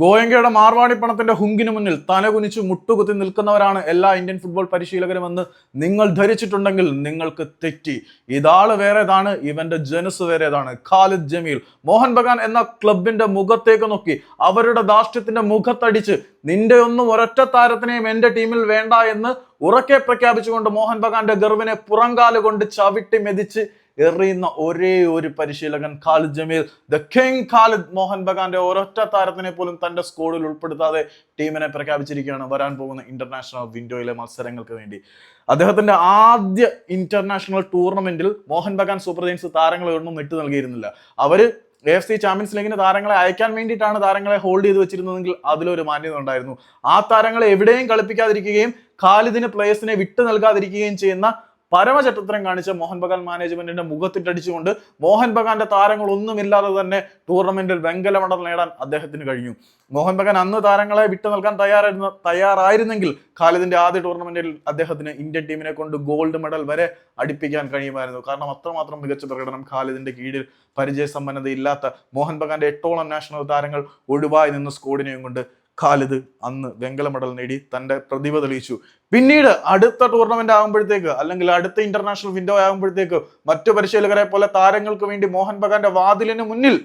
ഗോയങ്കയുടെ മാർവാടി പണത്തിന്റെ ഹുങ്കിന് മുന്നിൽ തലകുനിച്ച് മുട്ടുകുത്തി നിൽക്കുന്നവരാണ് എല്ലാ ഇന്ത്യൻ ഫുട്ബോൾ പരിശീലകരുമെന്ന് നിങ്ങൾ ധരിച്ചിട്ടുണ്ടെങ്കിൽ നിങ്ങൾക്ക് തെറ്റി. ഇതാൾ വേറേതാണ് ഇവന്റെ ജനസ് വേറേതാണ്. ഖാലിദ് ജമീൽ മോഹൻ ബഗാൻ എന്ന ക്ലബിന്റെ മുഖത്തേക്ക് നോക്കി അവരുടെ ധാർഷ്ട്യത്തിന്റെ മുഖത്തടിച്ച് നിന്റെ ഒന്നും ഒരൊറ്റ താരത്തിനെയും എന്റെ ടീമിൽ വേണ്ട എന്ന് ഉറക്കെ പ്രഖ്യാപിച്ചുകൊണ്ട് മോഹൻ ബഗാന്റെ ഗർവിനെ പുറങ്കാൽ കൊണ്ട് ചവിട്ടി മെതിച്ച് എറിയുന്ന ഒരേ ഒരു പരിശീലകൻ ഖാലിദ് ജമീൽ. ദ കിങ് ഖാലിദ് മോഹൻ ബഗാന്റെ ഒരൊറ്റ താരത്തിനെ പോലും തന്റെ സ്കോഡിൽ ഉൾപ്പെടുത്താതെ ടീമിനെ പ്രഖ്യാപിച്ചിരിക്കുകയാണ്. വരാൻ പോകുന്ന ഇന്റർനാഷണൽ വിൻഡോയിലെ മത്സരങ്ങൾക്ക് വേണ്ടി. അദ്ദേഹത്തിന്റെ ആദ്യ ഇന്റർനാഷണൽ ടൂർണമെന്റിൽ മോഹൻ ബഗാൻ സൂപ്പർ താരങ്ങളെ ഒന്നും വിട്ടു നൽകിയിരുന്നില്ല. അവർ എഫ് സി ചാമ്പ്യൻസ് ലീഗിന് താരങ്ങളെ അയക്കാൻ വേണ്ടിയിട്ടാണ് താരങ്ങളെ ഹോൾഡ് ചെയ്ത് വെച്ചിരുന്നതെങ്കിൽ അതിലൊരു മാന്യത ഉണ്ടായിരുന്നു. ആ താരങ്ങളെ എവിടെയും കളിപ്പിക്കാതിരിക്കുകയും ഖാലിദിന് പ്ലേയേഴ്സിനെ വിട്ടു നൽകാതിരിക്കുകയും ചെയ്യുന്ന പരമചട്ടത്തരം കാണിച്ച മോഹൻ ബഗാൻ മാനേജ്മെന്റിന്റെ മുഖത്തിട്ടടിച്ചുകൊണ്ട് മോഹൻ ബഗാന്റെ താരങ്ങൾ ഒന്നുമില്ലാതെ തന്നെ ടൂർണമെന്റിൽ വെങ്കല മെഡൽ നേടാൻ അദ്ദേഹത്തിന് കഴിഞ്ഞു. മോഹൻ ബഗാൻ അന്ന് താരങ്ങളെ വിട്ടു നൽകാൻ തയ്യാറായിരുന്ന തയ്യാറായിരുന്നെങ്കിൽ ഖാലിദിന്റെ ആദ്യ ടൂർണമെന്റിൽ അദ്ദേഹത്തിന് ഇന്ത്യൻ ടീമിനെ കൊണ്ട് ഗോൾഡ് മെഡൽ വരെ അടുപ്പിക്കാൻ കഴിയുമായിരുന്നു. കാരണം അത്രമാത്രം മികച്ച പ്രകടനം ഖാലിദിന്റെ കീഴിൽ പരിചയസമ്പന്നതയില്ലാത്ത മോഹൻ ബഗാന്റെ എട്ടോളം നാഷണൽ താരങ്ങൾ ഒഴിവായി നിന്ന സ്കോഡിനെയും കൊണ്ട് ഖാലിദ് അന്ന് വെങ്കല മെഡൽ നേടി തന്റെ പ്രതിഭ തെളിയിച്ചു. പിന്നീട് അടുത്ത ടൂർണമെന്റ് ആകുമ്പോഴത്തേക്ക് അല്ലെങ്കിൽ അടുത്ത ഇന്റർനാഷണൽ വിൻഡോ ആകുമ്പോഴത്തേക്ക് മറ്റു പരിശീലകരെ പോലെ താരങ്ങൾക്ക് വേണ്ടി മോഹൻ ബഗാന്റെ വാതിലിന് മുന്നിൽ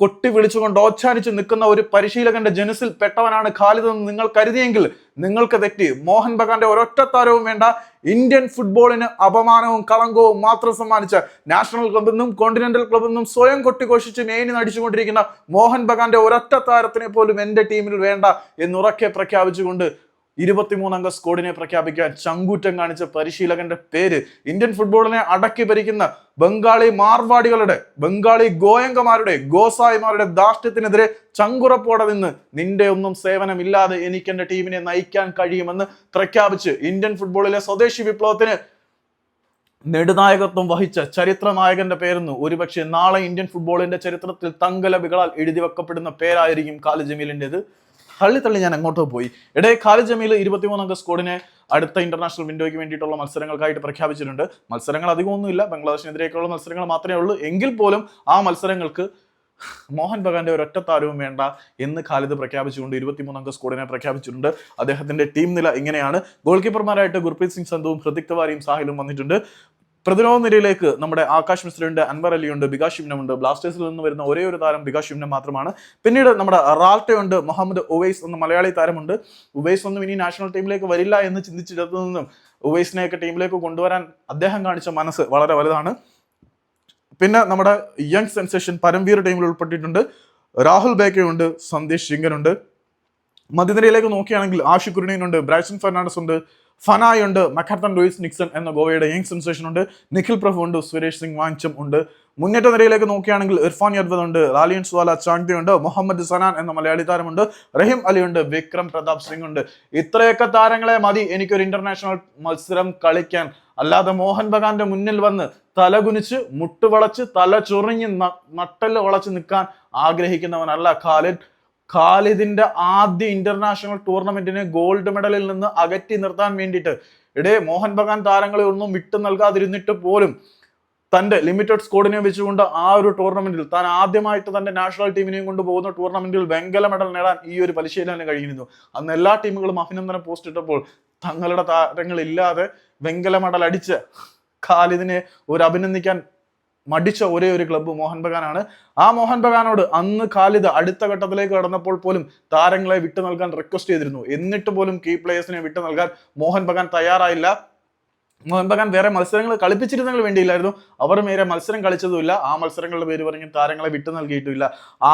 കൊട്ടി വിളിച്ചുകൊണ്ട് ഓച്ചാനിച്ച് നിൽക്കുന്ന ഒരു പരിശീലകന്റെ ജനസിൽ പെട്ടവനാണ് ഖാലിദ് എന്ന് നിങ്ങൾ കരുതിയെങ്കിൽ നിങ്ങൾക്ക് തെറ്റി. മോഹൻ ബഗാന്റെ ഒരൊറ്റ താരവും വേണ്ട. ഇന്ത്യൻ ഫുട്ബോളിന് അപമാനവും കളങ്കവും മാത്രം സമ്മാനിച്ച നാഷണൽ ക്ലബിൽ നിന്നും കോണ്ടിനെന്റൽ ക്ലബിൽ നിന്നും സ്വയം കൊട്ടിഘോഷിച്ച് മേനി നടിച്ചുകൊണ്ടിരിക്കുന്ന മോഹൻ ബഗാന്റെ ഒരൊറ്റ താരത്തിനെ പോലും എന്റെ ടീമിൽ വേണ്ട എന്നുറക്കെ പ്രഖ്യാപിച്ചുകൊണ്ട് ഇരുപത്തിമൂന്നംഗ സ്ക്വാഡിനെ പ്രഖ്യാപിക്കാൻ ചങ്കൂറ്റം കാണിച്ച പരിശീലകന്റെ പേര് ഇന്ത്യൻ ഫുട്ബോളിനെ അടക്കി ഭരിക്കുന്ന ബംഗാളി മാർവാടികളുടെ ബംഗാളി ഗോയങ്കമാരുടെ ഗോസായിമാരുടെ ധാർഷ്ട്യത്തിനെതിരെ ചങ്കുറപ്പോടെ നിന്ന് നിന്റെ ഒന്നും സേവനമില്ലാതെ എനിക്ക് എന്റെ ടീമിനെ നയിക്കാൻ കഴിയുമെന്ന് പ്രഖ്യാപിച്ച് ഇന്ത്യൻ ഫുട്ബോളിലെ സ്വദേശി വിപ്ലവത്തിന് നെടുനായകത്വം വഹിച്ച ചരിത്ര നായകന്റെ പേരെന്ന് ഒരുപക്ഷെ നാളെ ഇന്ത്യൻ ഫുട്ബോളിന്റെ ചരിത്രത്തിൽ തങ്കലബികളാൽ എഴുതി വെക്കപ്പെടുന്ന പേരായിരിക്കും കാലജമീലിന്റെത് ജമീലിന്റെത് തള്ളി തള്ളി ഞാൻ അങ്ങോട്ട് പോയി. ഇടയെ ഖാലിദ് ജമീൽ ഇരുപത്തിമൂന്നംഗ സ്കോഡിനെ അടുത്ത ഇന്റർനാഷണൽ വിൻഡോയ്ക്ക് വേണ്ടിയിട്ടുള്ള മത്സരങ്ങൾക്കായിട്ട് പ്രഖ്യാപിച്ചിട്ടുണ്ട്. മത്സരങ്ങൾ അധികമൊന്നുമില്ല ബംഗ്ലാദേശിനെതിരെയൊക്കെയുള്ള മത്സരങ്ങൾ മാത്രമേ ഉള്ളൂ. എങ്കിൽ പോലും ആ മത്സരങ്ങൾക്ക് മോഹൻ ബഗാന്റെ ഒരൊറ്റ താരവും വേണ്ട എന്ന് ഖാലിദ് പ്രഖ്യാപിച്ചുകൊണ്ട് ഇരുപത്തിമൂന്നംഗ സ്കോഡിനെ പ്രഖ്യാപിച്ചിട്ടുണ്ട്. അദ്ദേഹത്തിന്റെ ടീം നില ഇങ്ങനെയാണ്. ഗോൾ കീപ്പർമാരായിട്ട് ഗുർപ്രീത് സിംഗ് സന്ധുവും ഹൃതിക് തവാരിയും സാഹിലും വന്നിട്ടുണ്ട്. പ്രതിരോധ നിരയിലേക്ക് നമ്മുടെ ആകാശ് മിശ്രയുണ്ട് അൻവർ അലിയുണ്ട് ബികാഷ് ഷിംനമുണ്ട്. ബ്ലാസ്റ്റേഴ്സിൽ നിന്ന് വരുന്ന ഒരേ ഒരു താരം ബികാഷ് ഷിംനം മാത്രമാണ്. പിന്നീട് നമ്മുടെ റാൾട്ടയുണ്ട് മുഹമ്മദ് ഉവൈസ് എന്ന മലയാളി താരമുണ്ട്. ഉവൈസ് ഒന്നും ഇനി നാഷണൽ ടീമിലേക്ക് വരില്ല എന്ന് ചിന്തിച്ചിടത്തു നിന്നും ഉവൈസിനെയൊക്കെ ടീമിലേക്ക് കൊണ്ടുവരാൻ അദ്ദേഹം കാണിച്ച മനസ്സ് വളരെ വലുതാണ്. പിന്നെ നമ്മുടെ യങ് സെൻസേഷൻ പരംവീർ ടീമിൽ ഉൾപ്പെട്ടിട്ടുണ്ട്. രാഹുൽ ബേക്കയുണ്ട് സന്ദേശ് ശിങ്കനുണ്ട് മധ്യനിരയിലേക്ക് നോക്കുകയാണെങ്കിൽ ആഷിഖ് കുരുണീനുണ്ട് ബ്രൈസൺ ഫെർണാണ്ടസ് ഉണ്ട് ഫനായ് ഉണ്ട് മക്കാർത്തൺ ലൂയിസ് നിക്സൺ എന്ന ഗോവയുടെ യങ് സെൻസേഷൻ ഉണ്ട് നിഖിൽ പ്രഭു ഉണ്ട് സുരേഷ് സിംഗ് വാങ്ചം ഉണ്ട്. മുന്നേറ്റ നിരയിലേക്ക് നോക്കുകയാണെങ്കിൽ ഇർഫാൻ യദ്വദ് ഉണ്ട് റാലിയൻ സ്വാല ചാങ്തി ഉണ്ട് മുഹമ്മദ് സനാൻ എന്ന മലയാളി താരമുണ്ട് റഹീം അലി ഉണ്ട് വിക്രം പ്രതാപ് സിംഗ് ഉണ്ട്. ഇത്രയൊക്കെ താരങ്ങളെ മതി എനിക്കൊരു ഇന്റർനാഷണൽ മത്സരം കളിക്കാൻ. അല്ലാതെ മോഹൻ ബഗാന്റെ മുന്നിൽ വന്ന് തലകുനിച്ച് മുട്ടുവളച്ച് തല ചൊറിഞ്ഞ് നട്ടൽ വളച്ച് നിൽക്കാൻ ആഗ്രഹിക്കുന്നവനല്ല ഖാലിദ്. ഖാലിദിന്റെ ആദ്യ ഇന്റർനാഷണൽ ടൂർണമെന്റിനെ ഗോൾഡ് മെഡലിൽ നിന്ന് അകറ്റി നിർത്താൻ വേണ്ടിയിട്ട്. ഇടേ മോഹൻ ബഗാൻ താരങ്ങളെ ഒന്നും വിട്ടു നൽകാതിരുന്നിട്ട് പോലും തന്റെ ലിമിറ്റഡ് സ്കോഡിനെ വെച്ചുകൊണ്ട് ആ ഒരു ടൂർണമെന്റിൽ താൻ ആദ്യമായിട്ട് തന്റെ നാഷണൽ ടീമിനെയും കൊണ്ട് പോകുന്ന ടൂർണമെന്റിൽ വെങ്കല മെഡൽ നേടാൻ ഈ ഒരു പരിശീലനം കഴിഞ്ഞിരുന്നു. അന്ന് എല്ലാ ടീമുകളും അഭിനന്ദനം പോസ്റ്റ് ഇട്ടപ്പോൾ തങ്ങളുടെ താരങ്ങളില്ലാതെ വെങ്കല മെഡൽ അടിച്ച് ഖാലിദിനെ ഒരു അഭിനന്ദിക്കാൻ മടിച്ച ഒരേ ഒരു ക്ലബ്ബ് മോഹൻ ബഗാനാണ്. ആ മോഹൻ ബഗാനോട് അന്ന് ഖാലിദ് അടുത്ത ഘട്ടത്തിലേക്ക് കടന്നപ്പോൾ പോലും താരങ്ങളെ വിട്ടു നൽകാൻ റിക്വസ്റ്റ് ചെയ്തിരുന്നു. എന്നിട്ട് പോലും കീ പ്ലേയേഴ്സിനെ വിട്ടു നൽകാൻ മോഹൻ ബഗാൻ തയ്യാറായില്ല. മോഹൻ ബഗാൻ വേറെ മത്സരങ്ങൾ കളിപ്പിച്ചിരുന്നെങ്കിൽ വേണ്ടിയില്ലായിരുന്നു. അവർ വേറെ മത്സരം കളിച്ചതുമില്ല. ആ മത്സരങ്ങളുടെ പേര് പറഞ്ഞ് താരങ്ങളെ വിട്ടു നൽകിയിട്ടുമില്ല.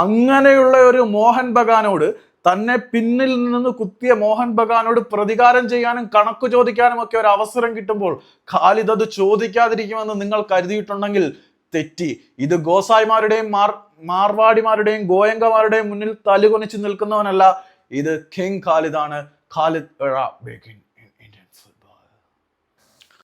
അങ്ങനെയുള്ള ഒരു മോഹൻ ബഗാനോട് തന്നെ പിന്നിൽ നിന്ന് കുത്തിയ മോഹൻ ബഗാനോട് പ്രതികാരം ചെയ്യാനും കണക്ക് ചോദിക്കാനും ഒക്കെ ഒരു അവസരം കിട്ടുമ്പോൾ ഖാലിദ് അത് ചോദിക്കാതിരിക്കുമെന്ന് നിങ്ങൾ കരുതിയിട്ടുണ്ടെങ്കിൽ തെറ്റി. ഇത് ഗോസായിമാരുടെയും മാർ മാർവാടിമാരുടെയും ഗോയങ്കമാരുടെയും മുന്നിൽ തലുകൊനിച്ച് നിൽക്കുന്നവനല്ല. ഇത് കിങ് ഖാലിദാണ്. ഖാലിദ് ബേക്കിംഗ്